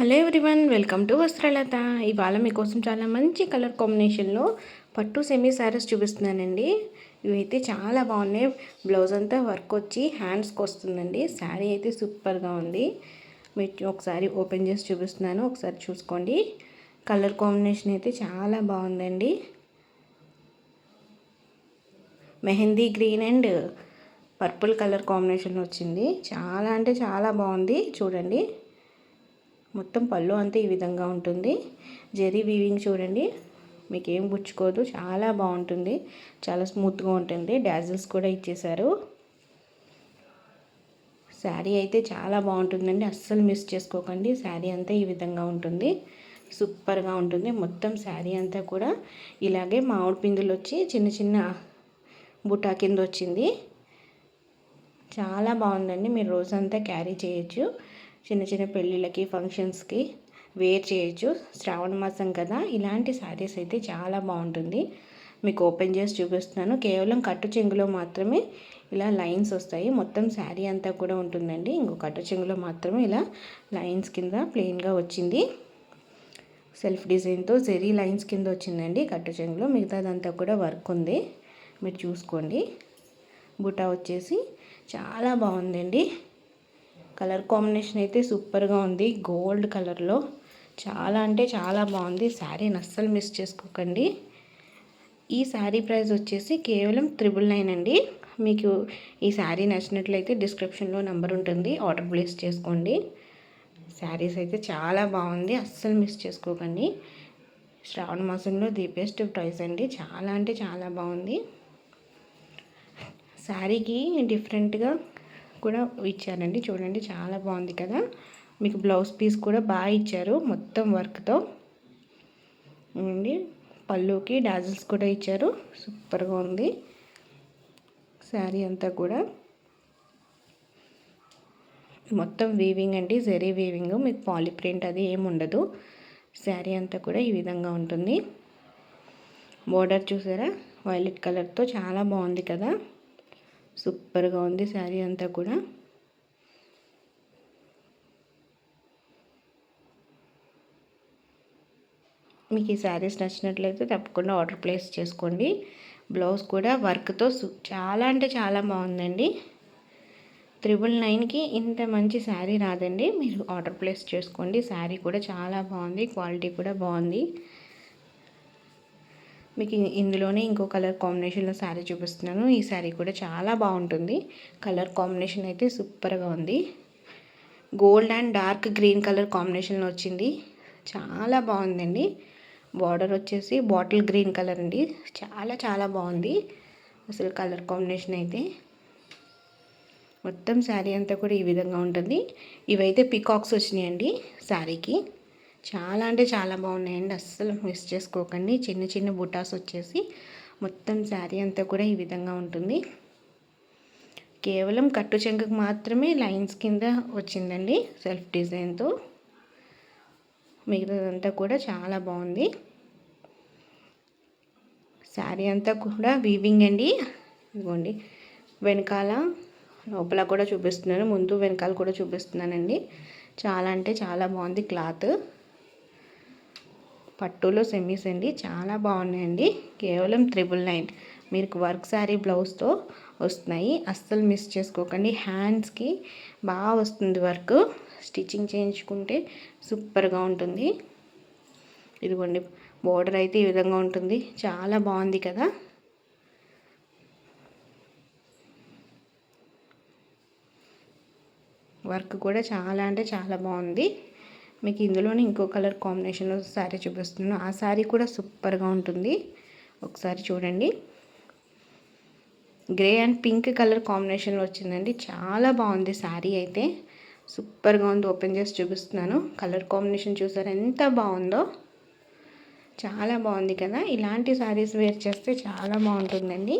Hello everyone welcome to Vastralatha. ఇవాళ మీకోసం చాలా మంచి కలర్ కాంబినేషన్లో పట్టు సెమీ శారీస్ చూపిస్తున్నానండి. ఇవైతే చాలా బాగున్నాయి. బ్లౌజ్ అంతా వర్క్ వచ్చి హ్యాండ్స్కి వస్తుందండి. శారీ అయితే సూపర్గా ఉంది. మీరు ఒకసారి ఓపెన్ చేసి చూపిస్తున్నాను. ఒకసారి చూసుకోండి. కలర్ కాంబినేషన్ అయితే చాలా బాగుందండి. Mehndi green and purple colour combination వచ్చింది. చాలా అంటే చాలా బాగుంది. చూడండి. మొత్తం పళ్ళు అంతా ఈ విధంగా ఉంటుంది. జెరీ వీవింగ్ చూడండి. మీకు ఏం గుచ్చుకోదు చాలా బాగుంటుంది. చాలా స్మూత్గా ఉంటుంది. డాజిల్స్ కూడా ఇచ్చేశారు శారీ అయితే చాలా బాగుంటుందండి. అస్సలు మిస్ చేసుకోకండి. శారీ అంతా ఈ విధంగా ఉంటుంది. సూపర్గా ఉంటుంది. మొత్తం శారీ అంతా కూడా ఇలాగే మామిడి పిందులు వచ్చి చిన్న చిన్న బుటా కింద వచ్చింది. చాలా బాగుందండి. మీరు రోజంతా క్యారీ చేయొచ్చు. చిన్న చిన్న పెళ్ళిళ్ళకి ఫంక్షన్స్కి వేర్ చేయొచ్చు. శ్రావణ మాసం కదా ఇలాంటి శారీస్ అయితే చాలా బాగుంటుంది. మీకు ఓపెన్ చేసి చూపిస్తున్నాను. కేవలం కట్టు చెంగులో మాత్రమే ఇలా లైన్స్ వస్తాయి. మొత్తం శారీ అంతా కూడా ఉంటుందండి. ఇంకో కట్టు చెంగులో మాత్రమే ఇలా లైన్స్ కింద ప్లెయిన్గా వచ్చింది. సెల్ఫ్ డిజైన్తో జెరీ లైన్స్ కింద వచ్చిందండి కట్టు చెంగులో. మిగతాదంతా కూడా వర్క్ ఉంది. మీరు చూసుకోండి. బుటా వచ్చేసి చాలా బాగుందండి. కలర్ కాంబినేషన్ అయితే సూపర్గా ఉంది. గోల్డ్ కలర్లో. చాలా అంటే చాలా బాగుంది. శారీని అస్సలు మిస్ చేసుకోకండి. ఈ శారీ ప్రైస్ వచ్చేసి కేవలం త్రిబుల్ నైన్ అండి. మీకు ఈ శారీ నచ్చినట్లయితే డిస్క్రిప్షన్లో నెంబర్ ఉంటుంది. ఆర్డర్ ప్లేస్ చేసుకోండి. శారీస్ అయితే చాలా బాగుంది. అస్సలు మిస్ చేసుకోకండి. శ్రావణ మాసంలో ది బెస్ట్ ప్రైస్ అండి. చాలా అంటే చాలా బాగుంది. శారీకి డిఫరెంట్గా కూడా ఇచ్చారండి. చూడండి చాలా బాగుంది కదా. మీకు బ్లౌజ్ పీస్ కూడా బాగా ఇచ్చారు మొత్తం వర్క్తో. అండి పళ్ళుకి డాజిల్స్ కూడా ఇచ్చారు. సూపర్గా ఉంది. శారీ అంతా కూడా. మొత్తం వీవింగ్ అండి జెరీ వీవింగ్ మీకు పాలీ ప్రింట్ అది ఏమి ఉండదు. శారీ అంతా కూడా ఈ విధంగా ఉంటుంది. బోర్డర్ చూసారా? వైలెట్ కలర్తో చాలా బాగుంది కదా. సూపర్గా ఉంది శారీ అంతా కూడా. మీకు ఈ శారీస్ నచ్చినట్లయితే తప్పకుండా ఆర్డర్ ప్లేస్ చేసుకోండి. బ్లౌజ్ కూడా వర్క్తో చాలా అంటే చాలా బాగుందండి. త్రిబుల్ నైన్కి ఇంత మంచి శారీ రాదండి. మీరు ఆర్డర్ ప్లేస్ చేసుకోండి. శారీ కూడా చాలా బాగుంది. క్వాలిటీ కూడా బాగుంది. మీకు ఇందులోనే ఇంకో కలర్ కాంబినేషన్లో శారీ చూపిస్తున్నాను. ఈ శారీ కూడా చాలా బాగుంటుంది. కలర్ కాంబినేషన్ అయితే సూపర్గా ఉంది. Gold and dark green colour కాంబినేషన్లో వచ్చింది. చాలా బాగుందండి. బార్డర్ వచ్చేసి బాటిల్ గ్రీన్ కలర్ అండి. చాలా చాలా బాగుంది. అసలు కలర్ కాంబినేషన్ అయితే. మొత్తం శారీ అంతా కూడా ఈ విధంగా ఉంటుంది. ఇవైతే పికాక్స్ వచ్చినాయండి శారీకి. చాలా అంటే చాలా బాగున్నాయండి. అస్సలు మిస్ చేసుకోకండి. చిన్న చిన్న బుటాస్ వచ్చేసి మొత్తం శారీ అంతా కూడా ఈ విధంగా ఉంటుంది. కేవలం కట్టు చెంకకు మాత్రమే లైన్స్ కింద వచ్చిందండి సెల్ఫ్ డిజైన్తో. మిగతాదంతా కూడా చాలా బాగుంది. శారీ అంతా కూడా వీవింగ్ అండి. ఇదిగోండి. వెనకాల లోపల కూడా చూపిస్తున్నాను. ముందు వెనకాల కూడా చూపిస్తున్నానండి. చాలా అంటే చాలా బాగుంది క్లాత్. పట్టులో సెమీస్ అండి. చాలా బాగున్నాయండి. కేవలం త్రిబుల్ నైన్ మీకు వర్క్ శారీ బ్లౌజ్తో వస్తున్నాయి. అస్సలు మిస్ చేసుకోకండి. హ్యాండ్స్కి బాగా వస్తుంది వర్క్. స్టిచ్చింగ్ చేయించుకుంటే సూపర్గా ఉంటుంది. ఇదిగోండి. బోర్డర్ అయితే ఈ విధంగా ఉంటుంది. చాలా బాగుంది కదా. వర్క్ కూడా చాలా అంటే చాలా బాగుంది. మీకు ఇందులోనే ఇంకో కలర్ కాంబినేషన్లో శారీ చూపిస్తున్నాను. ఆ శారీ కూడా సూపర్గా ఉంటుంది. ఒకసారి చూడండి. గ్రే అండ్ పింక్ కలర్ కాంబినేషన్లో వచ్చిందండి. చాలా బాగుంది శారీ అయితే. సూపర్గా ఉంది. ఓపెన్ చేసి చూపిస్తున్నాను. కలర్ కాంబినేషన్ చూసారు? ఎంత బాగుందో. చాలా బాగుంది కదా. ఇలాంటి శారీస్ వేర్ చేస్తే చాలా బాగుంటుందండి.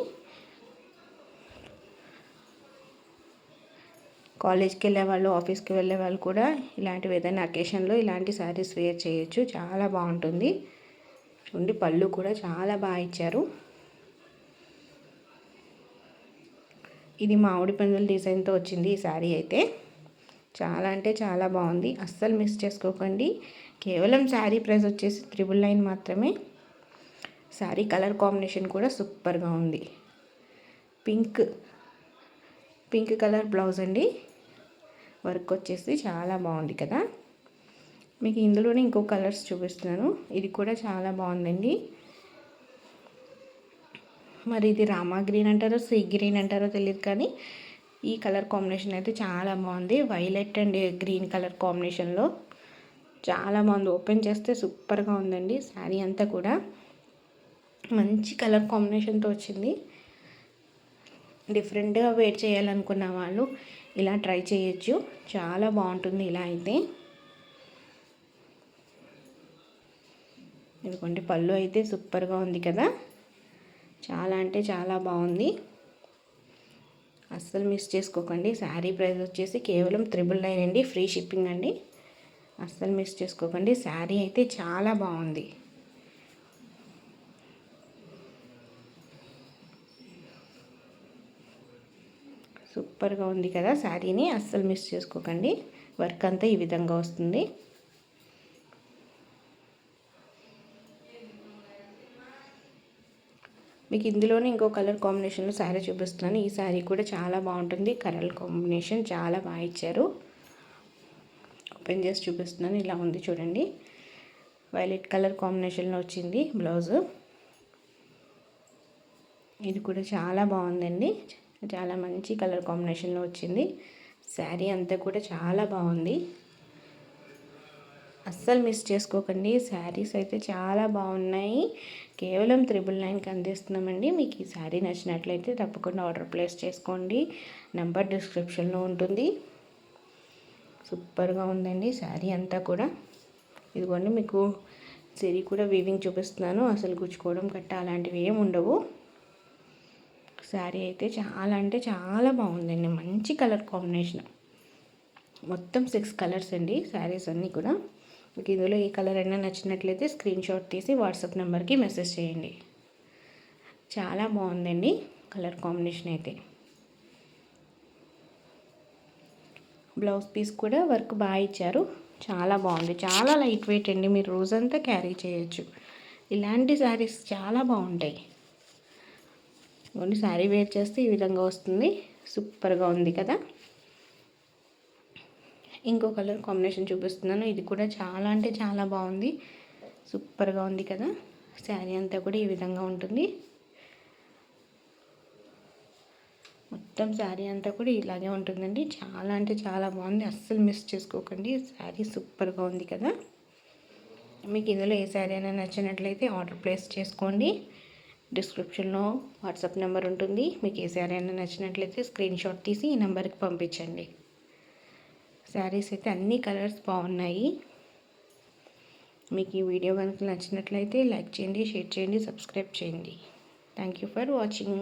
కాలేజ్కి వెళ్ళే వాళ్ళు ఆఫీస్కి వెళ్ళే వాళ్ళు కూడా ఇలాంటివి ఏదైనా అకేషన్లో ఇలాంటి శారీస్ వేర్ చేయొచ్చు. చాలా బాగుంటుంది. చూడండి పళ్ళు కూడా చాలా బాగా ఇచ్చారు. ఇది మామిడి పందుల డిజైన్తో వచ్చింది ఈ శారీ అయితే. చాలా అంటే చాలా బాగుంది. అస్సలు మిస్ చేసుకోకండి. కేవలం శారీ ప్రైస్ వచ్చేసి త్రిబుల్ నైన్ మాత్రమే. శారీ కలర్ కాంబినేషన్ కూడా సూపర్గా ఉంది. పింక్ పింక్ కలర్ బ్లౌజ్ అండి. వర్క్ వచ్చేసి చాలా బాగుంది కదా. మీకు ఇందులోనే ఇంకో కలర్స్ చూపిస్తున్నాను. ఇది కూడా చాలా బాగుందండి. మరి ఇది రామా గ్రీన్ అంటారో సీ గ్రీన్ అంటారో తెలియదు కానీ ఈ కలర్ కాంబినేషన్ అయితే చాలా బాగుంది. వైలెట్ అండ్ గ్రీన్ కలర్ కాంబినేషన్లో చాలా బాగుంది. ఓపెన్ చేస్తే సూపర్గా ఉందండి శారీ అంతా కూడా. మంచి కలర్ కాంబినేషన్తో వచ్చింది. డిఫరెంట్గా వెయిట్ చేయాలనుకున్న వాళ్ళు ఇలా ట్రై చేయొచ్చు. చాలా బాగుంటుంది ఇలా అయితే. ఇదిగోండి పళ్ళు అయితే సూపర్గా ఉంది కదా. చాలా అంటే చాలా బాగుంది. అస్సలు మిస్ చేసుకోకండి. శారీ ప్రైస్ వచ్చేసి కేవలం త్రిబుల్ నైన్ అండి. ఫ్రీ షిప్పింగ్ అండి. అస్సలు మిస్ చేసుకోకండి. శారీ అయితే చాలా బాగుంది. సూపర్గా ఉంది కదా శారీని అస్సలు మిస్ చేసుకోకండి. వర్క్ అంతా ఈ విధంగా వస్తుంది. మీకు ఇందులోనే ఇంకో కలర్ కాంబినేషన్లో శారీ చూపిస్తున్నాను. ఈ శారీ కూడా చాలా బాగుంటుంది. కలర్ కాంబినేషన్ చాలా బాగా ఇచ్చారు. ఓపెన్ చేసి చూపిస్తున్నాను. ఇలా ఉంది చూడండి. వైలెట్ కలర్ కాంబినేషన్లో వచ్చింది బ్లౌజు. ఇది కూడా చాలా బాగుందండి. చాలా మంచి కలర్ కాంబినేషన్లో వచ్చింది. శారీ అంతా కూడా చాలా బాగుంది. అస్సలు మిస్ చేసుకోకండి. శారీస్ అయితే చాలా బాగున్నాయి. కేవలం త్రిబుల్ నైన్కి అందిస్తున్నామండి. మీకు ఈ శారీ నచ్చినట్లయితే తప్పకుండా ఆర్డర్ ప్లేస్ చేసుకోండి. నెంబర్ డిస్క్రిప్షన్లో ఉంటుంది. సూపర్గా ఉందండి శారీ అంతా కూడా. ఇదిగోండి మీకు సిరి కూడా వీవింగ్ చూపిస్తున్నాను. అసలు గుచ్చుకోవడం కట్ట అలాంటివి ఏమి ఉండవు. శారీ అయితే చాలా అంటే చాలా బాగుందండి. మంచి కలర్ కాంబినేషన్. మొత్తం సిక్స్ కలర్స్ అండి శారీస్ అన్నీ కూడా. మీకు ఇందులో ఏ కలర్ అయినా నచ్చినట్లయితే స్క్రీన్ షాట్ తీసి వాట్సాప్ నెంబర్కి మెసేజ్ చేయండి. చాలా బాగుందండి కలర్ కాంబినేషన్ అయితే. బ్లౌజ్ పీస్ కూడా వర్క్ బాగా ఇచ్చారు. చాలా బాగుంది. చాలా లైట్ వెయిట్ అండి. మీరు రోజంతా క్యారీ చేయొచ్చు. ఇలాంటి శారీస్ చాలా బాగుంటాయి. ఓన్లీ శారీ వేర్ చేస్తే ఈ విధంగా వస్తుంది. సూపర్గా ఉంది కదా? ఇంకో కలర్ కాంబినేషన్ చూపిస్తున్నాను. ఇది కూడా చాలా అంటే చాలా బాగుంది. సూపర్గా ఉంది కదా? శారీ అంతా కూడా ఈ విధంగా ఉంటుంది. మొత్తం శారీ అంతా కూడా ఇలాగే ఉంటుందండి. చాలా అంటే చాలా బాగుంది. అస్సలు మిస్ చేసుకోకండి. శారీ సూపర్గా ఉంది కదా? మీకు ఇందులో ఏ శారీ అయినా నచ్చినట్లయితే ఆర్డర్ ప్లేస్ చేసుకోండి. డిస్క్రిప్షన్లో వాట్సాప్ నెంబర్ ఉంటుంది. మీకు ఏ శారీ అయినా నచ్చినట్లయితే స్క్రీన్ షాట్ తీసి ఈ నెంబర్కి పంపించండి. శారీస్ అయితే అన్ని కలర్స్ బాగున్నాయి. మీకు ఈ వీడియో కనుక నచ్చినట్లయితే లైక్ చేయండి షేర్ చేయండి సబ్స్క్రైబ్ చేయండి. Thank you for watching.